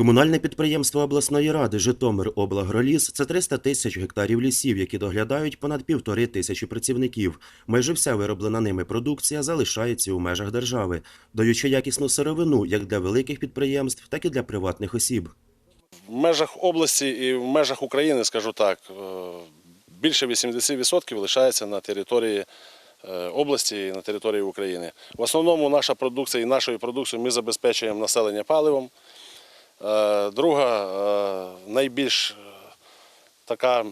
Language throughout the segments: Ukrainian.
Комунальне підприємство обласної ради Житомир Облагроліс це 300 тисяч гектарів лісів, які доглядають понад півтори тисячі працівників. Майже вся вироблена ними продукція залишається у межах держави, даючи якісну сировину як для великих підприємств, так і для приватних осіб. В межах області і в межах України, скажу так, е, більше 80% лишається на території е, області і на території України. В основному наша продукція і нашою продукцією ми забезпечуємо населення паливом. Е, Друга, е, найбільш е, така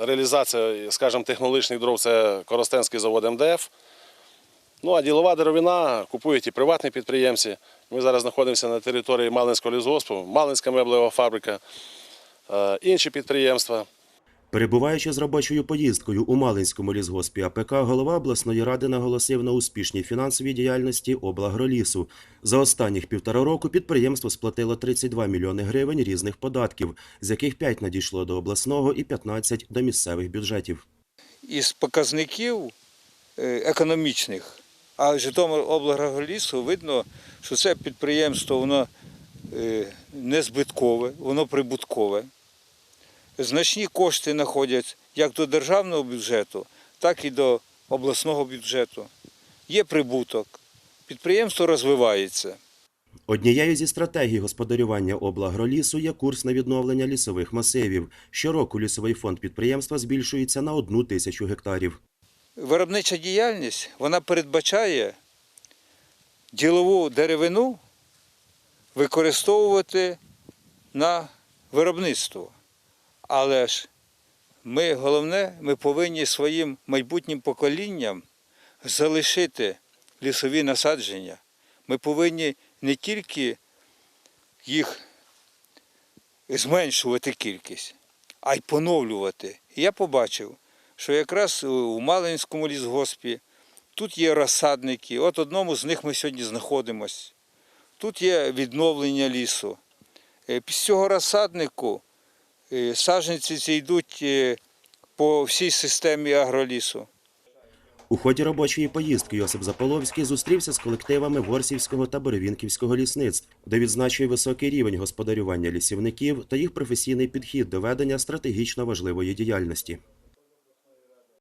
реалізація, скажімо, технологічних дров це Коростенський завод МДФ. Ну а ділова деревина купують і приватні підприємці. Ми зараз знаходимося на території Малинського лісгоспу, Малинська меблева фабрика, інші підприємства. Перебуваючи з робочою поїздкою у Малинському лісгоспі АПК, голова обласної ради наголосив на успішній фінансовій діяльності облагролісу. За останніх півтора року підприємство сплатило 32 мільйони гривень різних податків, з яких 5 надійшло до обласного і 15 – до місцевих бюджетів. із показників е, економічних, а Житомир облграголісу видно, що це підприємство воно е, не збиткове, воно прибуткове. Значні кошти знаходять як до державного бюджету, так і до обласного бюджету. Є прибуток, підприємство розвивається. Однією зі стратегій господарювання облагролісу є курс на відновлення лісових масивів. Щороку лісовий фонд підприємства збільшується на одну тисячу гектарів. Виробнича діяльність вона передбачає ділову деревину використовувати на виробництво. Але ж ми головне, ми повинні своїм майбутнім поколінням залишити лісові насадження. Ми повинні не тільки їх зменшувати кількість, а й поновлювати. І я побачив, що якраз у Малинському лісгоспі тут є розсадники. От одному з них ми сьогодні знаходимося. Тут є відновлення лісу. Е, Після цього розсаднику е, саджанці ці йдуть е, по всій системі агролісу. У ході робочої поїздки Йосип Заполовський зустрівся з колективами Ворсівського та Боревінківського лісництв, де відзначує високий рівень господарювання лісівників та їх професійний підхід до ведення стратегічно важливої діяльності.